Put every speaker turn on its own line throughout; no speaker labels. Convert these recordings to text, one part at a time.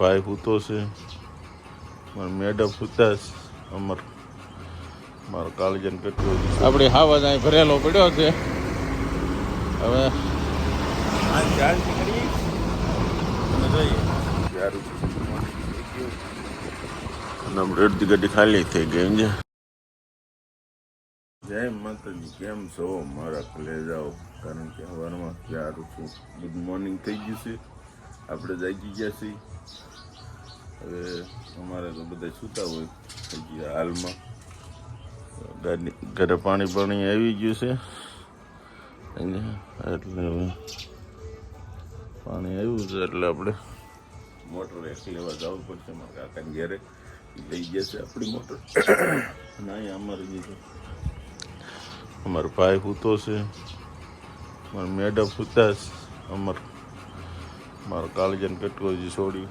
ભાઈ સૂતો છે. મારા મેડમ સૂતા છે અમર મારો કાળજન કેટલો આપણે હાવજ અહીં ભરેલો પડ્યો છે. હવે આ અને અડધી ગાડી ખાલી થઈ ગઈ છે જય માતાજી કેમ છો? મારા કલેજાઓ. કારણ કે સવારમાં ક્યારું છું. ગુડ મોર્નિંગ થઈ ગયું છે. આપણે જાગી ગયા છીએ હવે અમારે તો બધા સૂતા હોય. ગયા હાલમાં ગાડી ઘરે પાણી પાણી આવી ગયું છે. એટલે હવે પાણી આવ્યું છે એટલે આપણે મોટર એક લેવા જવું પડશે. મારા કાકાને ઘેરે લઈ જશે આપણી મોટર. ના અમારે બીજું અમારો ભાઈ સૂતો છે. અમારા મેડમ સૂતા છે. અમર મારો કાલજન કટકો જે છોડી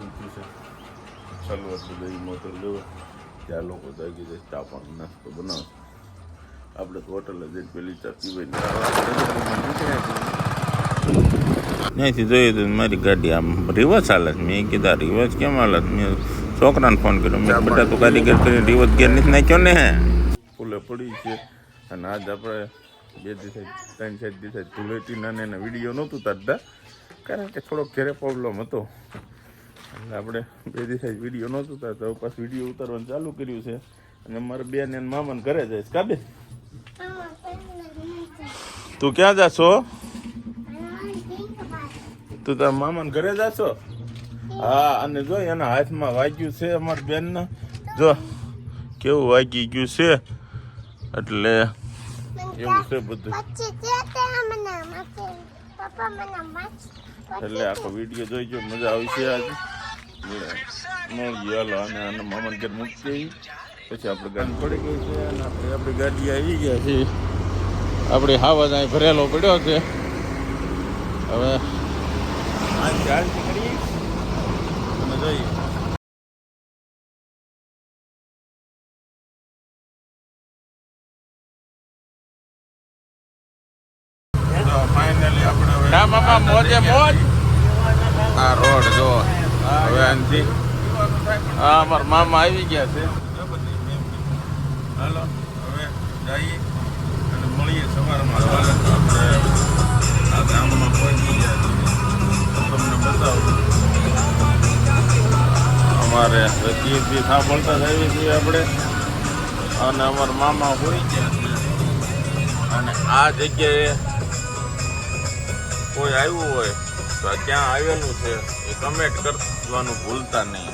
એટલે જઈ મોટર લેવો. ત્યાં લોકો જાગી જાય ચા પાણી નાસ્તો બનાવે. આપણે તો હોટલે જઈને પેલી ચા પીવાય ત્યાંથી જોઈએ તો મારી ગાડી આમ રિવર્સ હાલત મેં કીધા રિવર્સ કેમ હાલત મેં છોકરાને ફોન કર્યો. મેં બધા તો ગાડી ગેર કરીને રિવર્સ ગેર નથી નાખ્યો ને. ફૂલે પડી છે. અને આજ આપણે બે દિવસે ત્રણ ચાર દિવસે ધૂળેટીના ને એના વીડિયો નહોતું તારતા. કારણ કે થોડોક ઘેરે પ્રોબ્લેમ હતો. એટલે આપણે બે દિવસે વીડિયો નહોતું ઉતારતા પાછું વીડિયો ઉતારવાનું ચાલુ કર્યું છે. અને મારે બેન અને મામાને ઘરે જાય છે. કાબે તું ક્યાં જાશો? તું તારા મામાને ઘરે જાશો? હા અને જો એના હાથમાં વાગ્યું છે અમારા બેનના. જો કેવું વાગી ગયું છે? એટલે એવું છે બધું. એટલે આખો વીડિયો જોઈજો મજા આવશે આજે. મળીએ હાલો અને આના મામાને ઘર મૂકી પછી આપણે ગાડી પડી ગઈ છે અને આપણે ગાડી આવી ગયા છે આપણી હાવજ અહીં ભરેલો પડ્યો છે. હવે આ ચાલતી કરીએ. હા મોજે મોજ. આ રોડ જો હવે આનથી. હા અમારા મામા આવી ગયા છે. હાલો હવે જઈએ અને મળીએ સવારમાં. સવારે આપણે આ ગામમાં પહોંચી ગયા છીએ. તમને બતાવું. અમારે રસીદથી સાંભળતા આવીએ છીએ આપણે. અને અમારા મામા હોય ગયા છે. અને આ જગ્યાએ કોઈ આવ્યું હોય, તો આ ક્યાં આવેલું છે, એ કમેન્ટ કરવાનું ભૂલતા નહીં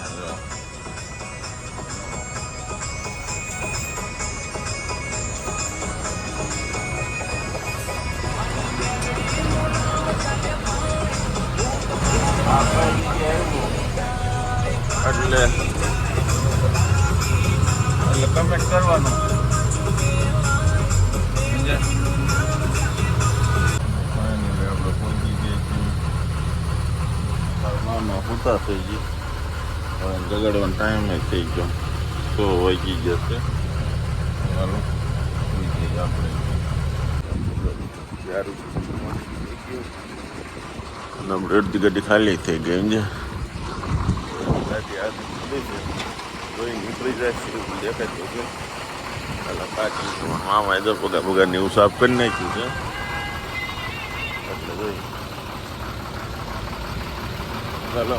એટલે એટલે કમેન્ટ કરવાનું. સૂતા થઈ ગયા. હવે જગાડવાનો ટાઈમ થઈ ગયો. તો વાગી જશે ચાલો આપણે. અડધી ગાડી ખાલી થઈ ગઈ છે ગાડી આગળ નીકળી જાય દેખાતું છે. એટલે પાછી મામા તો પગા પગાર એવું સાફ કરી નાખ્યું છે. એટલે જોઈ. ચાલો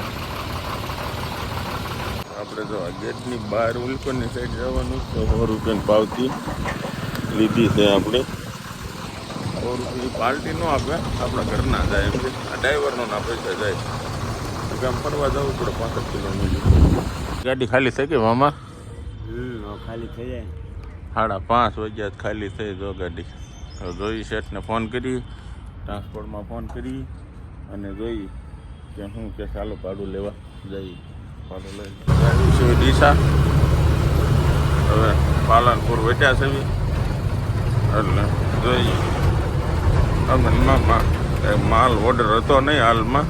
આપણે જો ગેટની બહાર ઉલકોની સાઈડ જવાનું તો સો રૂપિયાની પાવતી લીધી છે આપણે. સો રૂપિયાની પાર્ટી ન આપે. આપણા ઘરના જાય એમ છે. આ ડ્રાઈવરનો ના પૈસા જાય. આમ ફરવા જવું પડે પાંસઠ કિલોમીટર ગાડી ખાલી થઈ ગઈ મામા?
ખાલી થઈ જાય.
સાડા પાંચ વાગ્યા જ ખાલી થઈ જો ગાડી. જોઈ શેઠને ફોન કરી ટ્રાન્સપોર્ટમાં ફોન કરી અને જોઈ કે શું કે ચાલો ભાડું લેવા જઈ ભાડું લઈ ડીસા હવે પાલનપુર વેટ્યા છે. એટલે જોઈએ. અમનમાં માલ ઓર્ડર હતો નહીં હાલમાં.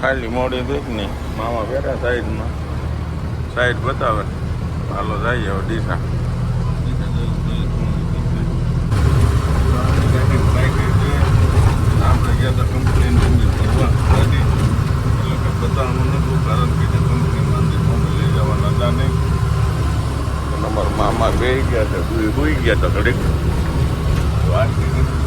ખાલી મોડી દઈશ નહીં. મામા બેઠા સાઈડમાં. સાઈડ બતાવે. હાલો જઈએ હવે ડીસા આપણે ગયા હતા કંપની ભરવા ગાડી એટલે કે બતાવવાનું નતું કારણ કે કંપની બે ગયા છે સુઈ સુઈ ગયા તો ઘડીક વાંચી